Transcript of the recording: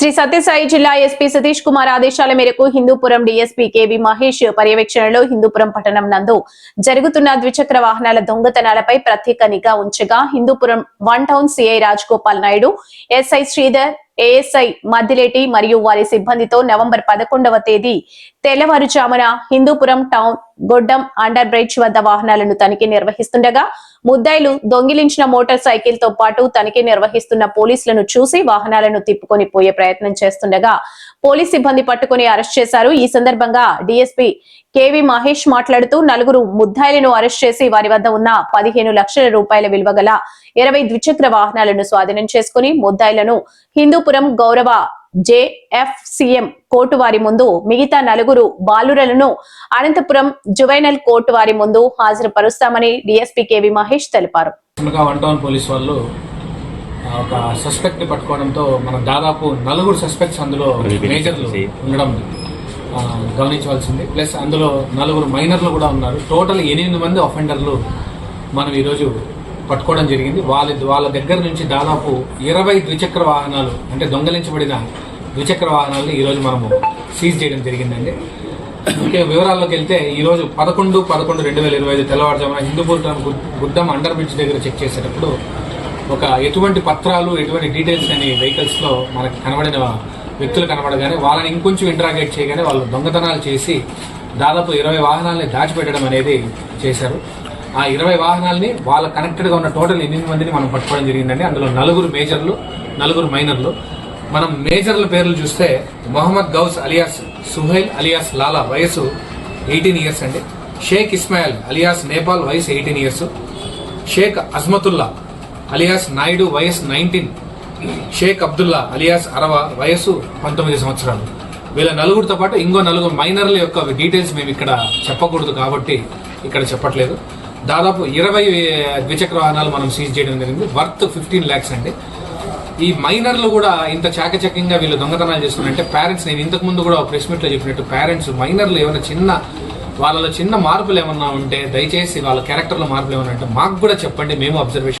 శ్రీ సత్యసాయి జిల్లా ఎస్పీ సతీష్ కుమార్ ఆదేశాల మేరకు హిందూపురం డీఎస్పీ కేవి మహేష్ పర్యవేక్షణలో హిందూపురం పట్టణం నందు జరుగుతున్న ద్విచక్ర వాహనాల దొంగతనాలపై ప్రత్యేక నిఘా ఉంచగా Hindupuram one town CI Raj Gopal Naidu SI Sridhar ASI Maddileti మరియు వారి సిబ్బందితో నవంబర్ పదకొండవ తేదీ తెల్లవారుజామున Hindupuram town Guddam under bridge వద్ద వాహనాలను తనిఖీ నిర్వహిస్తుండగా ముద్దాయిలు దొంగిలించిన మోటార్ సైకిల్తో పాటు తనిఖీ నిర్వహిస్తున్న పోలీసులను చూసి వాహనాలను తిప్పుకొని పోయే ప్రయత్నం చేస్తుండగా పోలీస్ సిబ్బంది పట్టుకుని అరెస్ట్ చేశారు. ఈ సందర్భంగా డిఎస్పి కేవి మహేష్ మాట్లాడుతూ నలుగురు ముద్దాయిలను అరెస్ట్ చేసి వారి వద్ద ఉన్న పదిహేను లక్షల రూపాయల విలువ గల ఇరవై ద్విచక్ర వాహనాలను స్వాధీనం చేసుకుని ముద్దాయిలను హిందూపురం గౌరవ జేఎఫ్సిఎం కోర్టు వారి ముందు మిగతా నలుగురు బాలురలను అనంతపురం జువైనల్ కోర్టు వారి ముందు హాజరుపరుస్తామని డిఎస్పీ కేవి మహేష్ తెలిపారు. వాళ్ళు ఒక సస్పెక్ట్ పట్టుకోవడంతో మనం దాదాపు నలుగురు సస్పెక్ట్స్ అందులో మేజర్లు ఉండడం గమనించవలసింది. ప్లస్ అందులో నలుగురు మైనర్లు కూడా ఉన్నారు. టోటల్ ఎనిమిది మంది అఫెండర్లు మనం ఈరోజు పట్టుకోవడం జరిగింది. వాళ్ళ వాళ్ళ దగ్గర నుంచి దాదాపు ఇరవై ద్విచక్ర వాహనాలు అంటే దొంగలించబడిన ద్విచక్ర వాహనాలను ఈరోజు మనము సీజ్ చేయడం జరిగిందండి. ఇంకే వివరాల్లోకి వెళ్తే ఈరోజు పదకొండు పదకొండు రెండు వేల ఇరవై ఐదు తెల్లవారుజామున హిందూపూర్ గుడ్డం అండర్ బ్రిడ్జ్ దగ్గర చెక్ చేసేటప్పుడు ఒక ఎటువంటి పత్రాలు ఎటువంటి డీటెయిల్స్ అని వెహికల్స్లో మనకు మనకి కనబడిన వ్యక్తులు కనబడగానే వాళ్ళని ఇంకొంచెం ఇంటరాగేట్ చేయగానే వాళ్ళు దొంగతనాలు చేసి దాదాపు ఇరవై వాహనాలని దాచిపెట్టడం అనేది చేశారు. ఆ ఇరవై వాహనాలని వాళ్ళ కనెక్టెడ్గా ఉన్న టోటల్ ఎనిమిది మందిని మనం పట్టుకోవడం జరిగిందండి. అందులో నలుగురు మేజర్లు నలుగురు మైనర్లు. మనం మేజర్ల పేర్లు చూస్తే మొహమ్మద్ గౌస్ అలియాస్ సుహైల్ అలియాస్ లాలా వయసు ఎయిటీన్ ఇయర్స్ అండి. షేక్ ఇస్మాయిల్ అలియాస్ నేపాల్ వయసు eighteen years. Sheikh Azmatullah alias Naidu వయసు నైన్టీన్. షేక్ అబ్దుల్లా అలియాస్ అరవ వయసు పంతొమ్మిది సంవత్సరాలు. వీళ్ళ నలుగురితో పాటు ఇంకో నలుగురు మైనర్ల యొక్క డీటెయిల్స్ మేము ఇక్కడ చెప్పకూడదు కాబట్టి ఇక్కడ చెప్పట్లేదు. దాదాపు ఇరవై ద్విచక్ర వాహనాలు మనం సీజ్ చేయడం జరిగింది. వర్త్ ఫిఫ్టీన్ ల్యాక్స్ అండి. ఈ మైనర్లు కూడా ఇంత చాకచక్యంగా వీళ్ళు దొంగతనాలు చేస్తున్నారంటే పేరెంట్స్ నేను ఇంతకు ముందు కూడా ప్రెస్ మీట్లో చెప్పినట్టు పేరెంట్స్ మైనర్లు ఏమైనా చిన్న వాళ్ళలో చిన్న మార్పులు ఏమన్నా ఉంటే దయచేసి వాళ్ళ క్యారెక్టర్లో మార్పులు ఏమన్నా ఉంటే మాకు కూడా చెప్పండి మేము అబ్జర్వేషన్